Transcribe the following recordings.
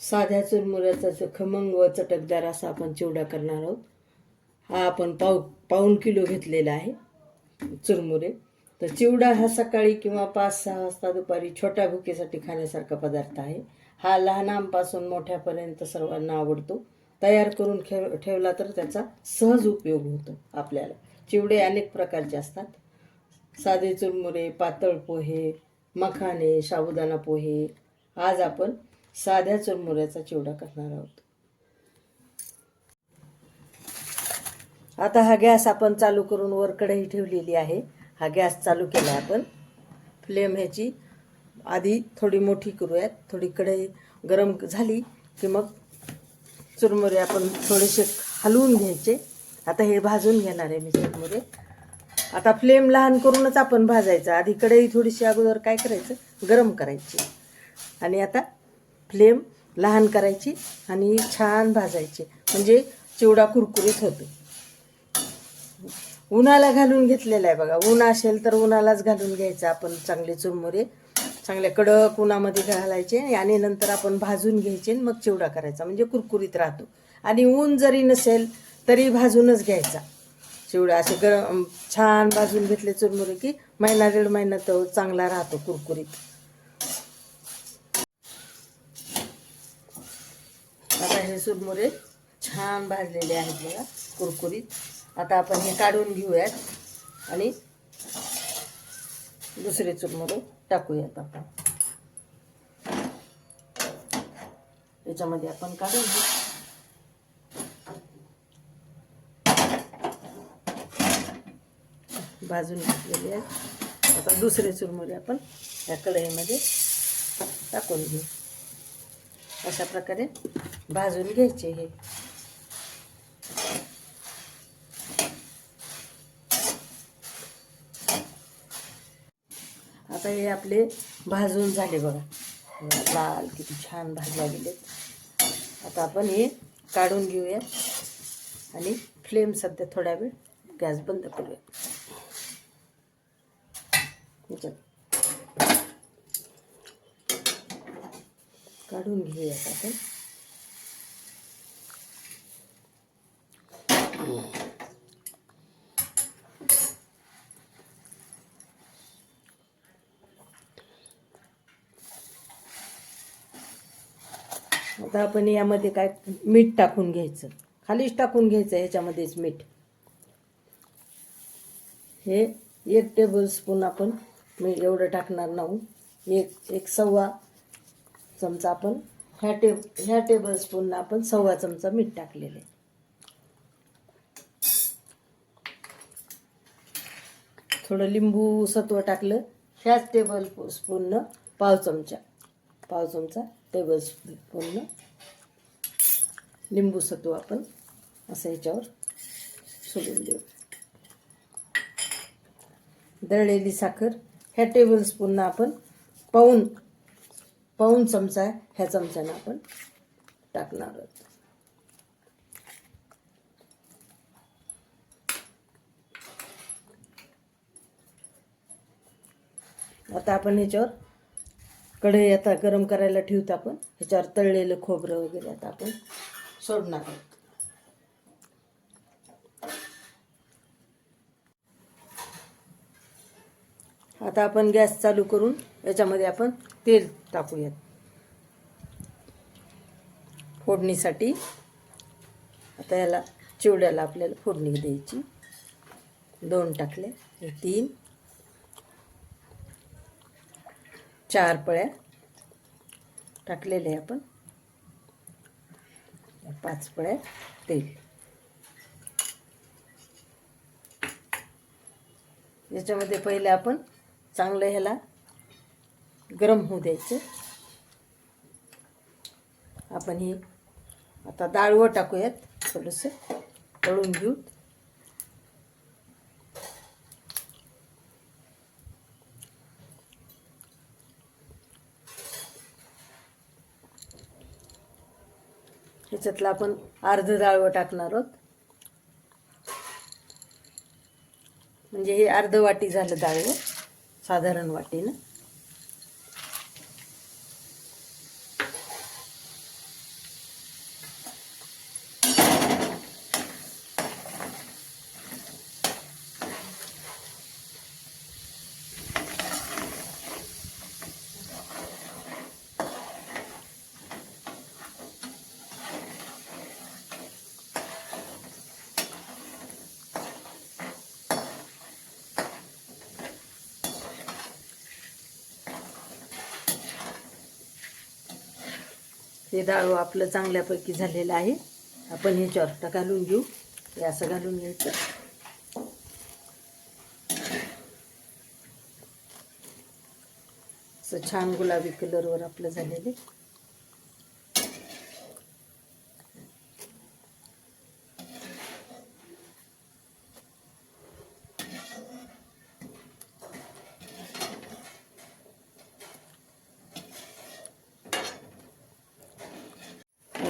साध्या चुरमुऱ्याचा खमंग व चटकदार असा आपण चिवडा करणार आहोत. हा आपण पाव पाऊण किलो घेतलेला आहे चुरमुरे. तर चिवडा हा सकाळी किंवा पाच सहा वाजता दुपारी छोट्या भुकेसाठी खाण्यासारखा पदार्थ आहे. हा लहानांपासून मोठ्यापर्यंत सर्वांना आवडतो. तयार करून ठेव ठेवला तर त्याचा सहज उपयोग होतो आपल्याला. चिवडे अनेक प्रकारचे असतात. साधे चुरमुरे पातळ पोहे मखाने साबुदाणा पोहे. आज आपण साध्या चुरमुऱ्याचा चिवडा करणार आहोत. आता हा गॅस आपण चालू करून वर कढई ठेवलेली आहे. हा गॅस चालू केला आपण. फ्लेम ह्याची आधी थोडी मोठी करूयात. थोडी कढई गरम झाली की मग चुरमुरे आपण थोडेसे हलवून घ्यायचे. आता हे भाजून घेणार आहे मी चुरमुरे आता फ्लेम लहान करूनच आपण भाजायचं. आधी कढई थोडीशी अगोदर काय करायचं? गरम करायची. आणि आता फ्लेम लहान करायची आणि छान भाजायची. म्हणजे चिवडा कुरकुरीत होतो. उन्हाला घालून घेतलेला आहे बघा. ऊन असेल तर उन्हालाच घालून घ्यायचं. आपण चांगले चुरमुरे चांगल्या कडक उन्हामध्ये घालायचे आणि नंतर आपण भाजून घ्यायचे आणि मग चिवडा करायचा. म्हणजे कुरकुरीत राहतो. आणि ऊन जरी नसेल तरी भाजूनच घ्यायचा. चिवडा असे गरम छान भाजून घेतले चुरमुरे की महिना दीड महिना तो चांगला राहतो कुरकुरीत. हे चुरमुरे छान भाजलेले आहेत बघा कुरकुरीत. आता आपण हे काढून घेऊयात आणि दुसरे चुरमुरे टाकूयात आपण. याच्यामध्ये आपण काढून घेऊ. भाजून घेतलेले आहेत. आता दुसरे चुरमुरे आपण या कढईमध्ये टाकून घेऊ. अशा प्रकारे भाजून घ्यायचे हे. आता हे आपले भाजून झाले बघा. लाल किती छान भाजल्या गेलेत आता आपण हे काढून घेऊया. आणि फ्लेम सध्या थोडा वेळ गॅस बंद करूया. काढून घेऊयात आपण. आता आपण यामध्ये काय मीठ टाकून घ्यायचं. खालीच टाकून घ्यायचं ह्याच्यामध्येच मीठ. हे एक टेबल स्पून आपण मी एवढं टाकणार नाही. एक एक सव्वा चमचा आपण ह्या टेब ह्या टेबल स्पूननं आपण सव्वा चमचा मीठ टाकलेले थोडं लिंबू सत्व टाकलं. ह्याच टेबल स्पूननं पाव चमचा. पाव चमचा टेबल पूर्ण. लिंबू सत्व आपण असं ह्याच्यावर सोडून देऊ. दळलेली साखर ह्या टेबल स्पूननं आपण पाऊन पाऊन चमचा ह्या चमच्यानं आपण टाकणार आहोत. आता आपण ह्याच्यावर कढई आता गरम करायला ठेवतो आपण. ह्याच्यावर तळलेलं खोबरं वगैरे आता आपण सोडणार आहोत. आता आपण गॅस चालू करून याच्यामध्ये आपण तेल टाकूयात. फोडणीसाठी आता याला चिवड्याला आपल्याला फोडणी द्यायची. दोन टाकले तीन. चार पळ्या टाकलेले आपण. पाच पळ्या तेल याच्यामध्ये पहिले आपण चांगलं ह्याला गरम होऊ द्यायचं. आपण ही आता डाळवं टाकूयात थोडंसं तळून घेऊ. त्याच्यातला आपण अर्ध डाळवं टाकणार आहोत. म्हणजे हे अर्ध वाटी झालं डाळवं साधारण वाटीनं. हे डाळू आपलं चांगल्यापैकी झालेलं आहे. आपण ह्याच्यावर आता घालून घेऊ. हे असं घालून घ्यायचं. असं छान गुलाबी कलरवर आपलं झालेले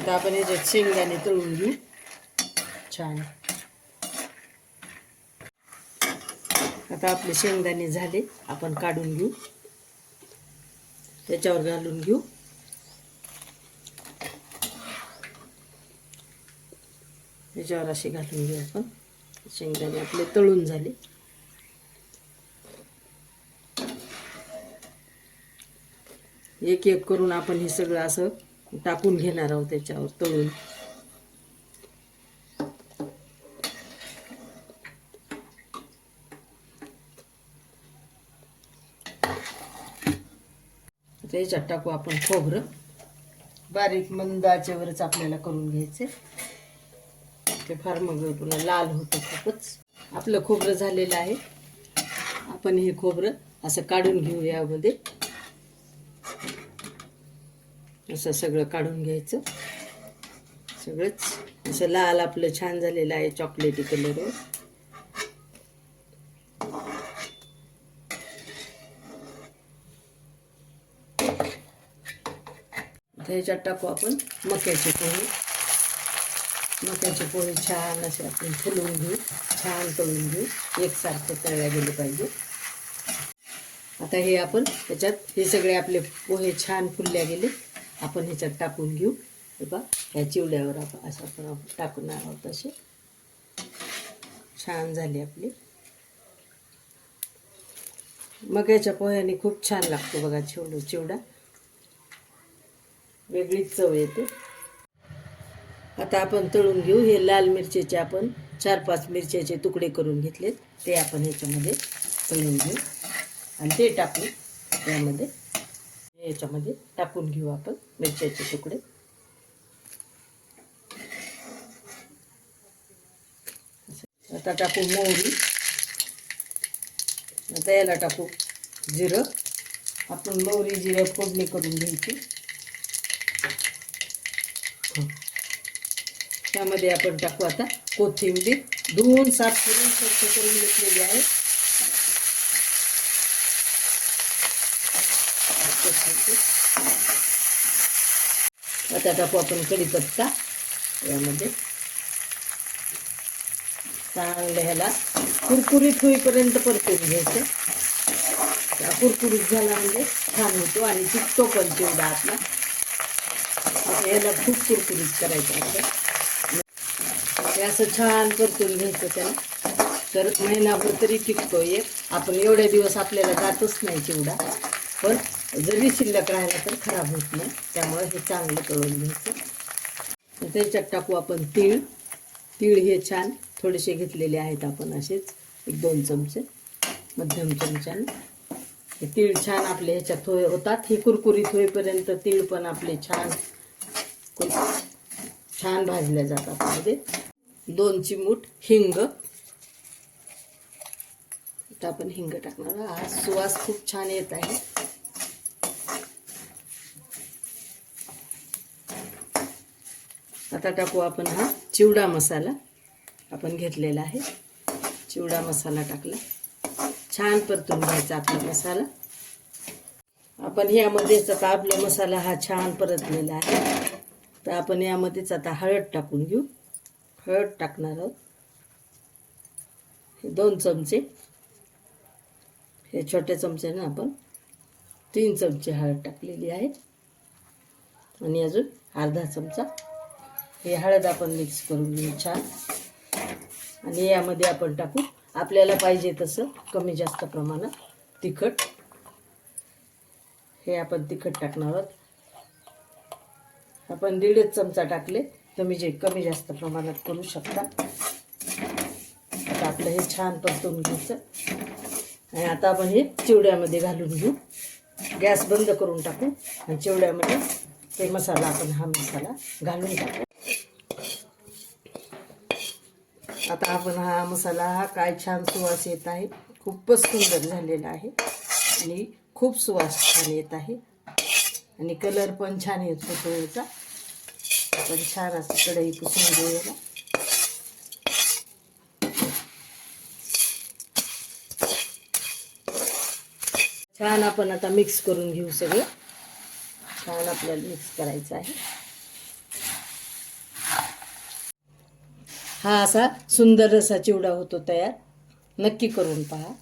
आता आपण याच्यात शेंगदाणे तळून घेऊ. छान. आता आपले शेंगदाणे झाले आपण काढून घेऊ. त्याच्यावर घालून घेऊ. त्याच्यावर असे घालून घेऊ आपण. शेंगदाणे आपले तळून झाले. एक एक करून आपण हे सगळं असं टाकून घेणार आहोत त्याच्यावर तळून. त्याच्यात टाकू आपण खोबरं. बारीक मंद आचेवरच आपल्याला करून घ्यायचे. ते फार मग पुन्हा लाल होतं खूपच. आपलं खोबरं झालेलं आहे. आपण हे खोबरं असं काढून घेऊ यामध्ये असं सगळं काढून घ्यायचं. सगळंच. असं लाल आपलं छान झालेलं आहे चॉकलेटी कलरवर ह्याच्यात टाकू आपण मक्याचे पोहे. मक्याचे पोहे छान असे आपण फुलवून घेऊ. छान तळून घेऊ. एकसारखे तळल्या गेले पाहिजे. आता हे आपण त्याच्यात हे सगळे आपले पोहे छान फुलल्या गेले. आपण ह्याच्यात टाकून घेऊ. हे बघा ह्या चिवड्यावर आपण असं आपण टाकणार आहोत असे छान झाली आपली. मग मक्याच्या पोह्याने खूप छान लागतो बघा चिवडा चिवडा. वेगळीच चव येते. आता आपण तळून घेऊ. हे लाल मिरचीचे आपण चार पाच मिरच्याचे तुकडे करून घेतलेत. ते आपण ह्याच्यामध्ये तळून घेऊ. आणि ते टाकू त्यामध्ये. याच्यामध्ये टाकून घेऊ आपण मिरच्याचे तुकडे. आता टाकू मोहरी. आता याला टाकू जिरं. आपण मोहरी जिरं फोडणी करून घ्यायची. त्यामध्ये आपण टाकू आता कोथिंबीर. धुवून साफ करून स्वच्छ करून घेतलेली आहे. आता टाकू आपण कढीपत्ता यामध्ये. चांगलं ह्याला कुरकुरीत होईपर्यंत परतून घ्यायचं. त्या कुरकुरीत झाला म्हणजे छान होतो आणि टिकतो पण चिवडा आपला. याला खूप कुरकुरीत करायचं असं हे असं छान परतून घ्यायचं त्याला. तर महिनाभर तरी टिकतो एक. आपण एवढे दिवस आपल्याला जातच नाही चिवडा पण जरी शिल्लक राहिला तर खराब होत नाही. त्यामुळे हे चांगलं तळून घ्यायचं. त्याच्यात टाकू आपण तीळ. तीळ हे छान थोडेसे घेतलेले आहेत आपण असेच. एक दोन चमचे. मध्यम चमच्यानं. हे तीळ छान आपले ह्याच्यात होय होतात. हे कुरकुरीत होईपर्यंत तीळ पण आपले छान छान भाजल्या जातात म्हणजे दोन चिमूट हिंग. आता आपण हिंग टाकणार हा सुवास खूप छान येत आहे. आता टाकू आपण हा चिवडा मसाला. आपण घेतलेला आहे. चिवडा मसाला टाकला. छान परतून घ्यायचा आपला मसाला. आपण यामध्येच आता आपला मसाला हा छान परतलेला आहे. तर आपण यामध्येच आता हळद टाकून घेऊ. हळद टाकणार आहोत. हे दोन चमचे. हे छोट्या चमच्यानं आपण. तीन चमचे हळद टाकलेली आहे आणि अजून अर्धा चमचा हे हळद आपण मिक्स करून घेऊ छान. आणि यामध्ये आपण टाकू. आपल्याला पाहिजे तसं कमी जास्त प्रमाणात तिखट. हे आपण तिखट टाकणार आहोत. आपण दीडच चमचा टाकले. तुम्ही जे कमी जास्त प्रमाणात करू शकता. आता आपलं हे छान परतून घ्यायचं. आणि आता आपण हे चिवड्यामध्ये घालून घेऊ. गॅस बंद करून टाकू. आणि चिवड्यामध्ये ते मसाला आपण हा मसाला घालून टाकू. आता आपण हा मसाला हा काय छान सुवास येत आहे. खूपच सुंदर झालेला आहे. आणि खूप सुवास छान येत आहे. आणि कलर पण छान येत होतो याचा. आपण छान असं कढई पुसून घेऊया छान आपण आता मिक्स करून घेऊ सगळं. छान आपल्याला मिक्स करायचं आहे. हा असा सुंदर रसा चिवडा होतो तयार. नक्की करून पहा.